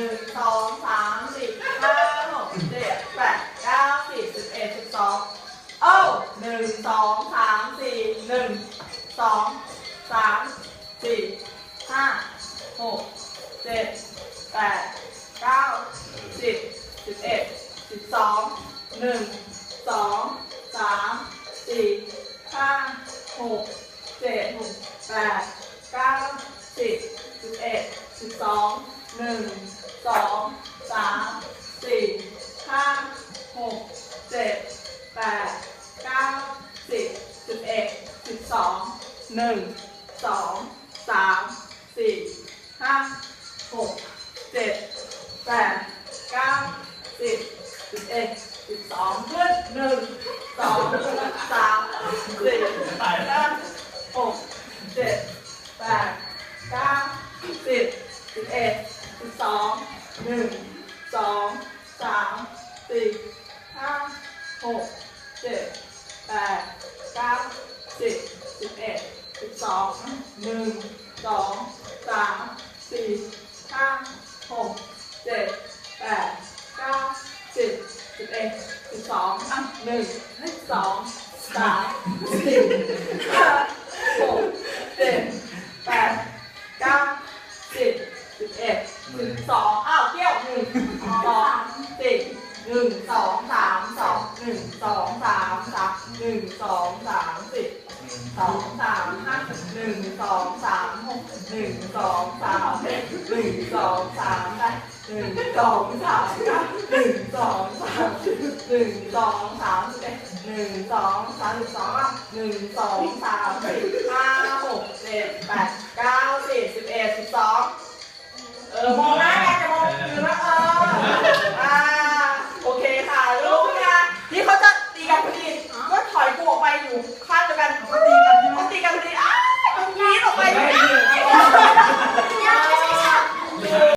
นึ่งสองสามสี่ห้าหกเจ็ดแปดเก้าสิบสิบเอ็ดสิบสองเอ้าหนึ่งสองสามสี่หนึ่งสองสามสี่ห้าหกเจ็ดแปดเก้าสิบสิบเอ็ดสิบสองหนึ่งสองสามสี่ห้าหกเจ็ดแปดเก้าสิบสิบเอ็ดสิบสองหนึ่ง สองสามสี่ห้าหกเจ็ดแปดเก้าสิบสิบเอ็ดสิบสองหนึ่งสองสามสี่ห้าหกเจ็ดแปดเก้าสิบสิบเอ็ดสิบสองขึ้นหนึ่งสองสามสี่ห้าหกเจ็ดแปดเก้าสิบสิบเอ็ด สิบสองหนึ่งสองสามสี่ห้าหกเจ็ดแปดเก้าสิบสิบเอ็ดสิบสองหนึ่งสองสามสี่ห้าหกเจ็ดแปดเก้าสิบสิบเอ็ดสิบสองอะหนึ่งสองสามสี่ห้า สองอ้าวเที่ยวหนึ่งสองสี่หนึ่งสองสามสองหนึ่งสองสามสามหนึ่งสองสามสี่สองสามห้าหนึ่งสองสามหกหนึ่งสองสามเจ็ดหนึ่งสองสามแปดหนึ่งสองสามเก้หนึ่งสองสามหนึ่งสองสามสิบเอ็ดหนึ่งสองสามสิบสองหนึ่งสองสามสี่ห้าหกเจ็ดแปดเก้าสิบสิบเอ็ดสิบสองเออมอง kind of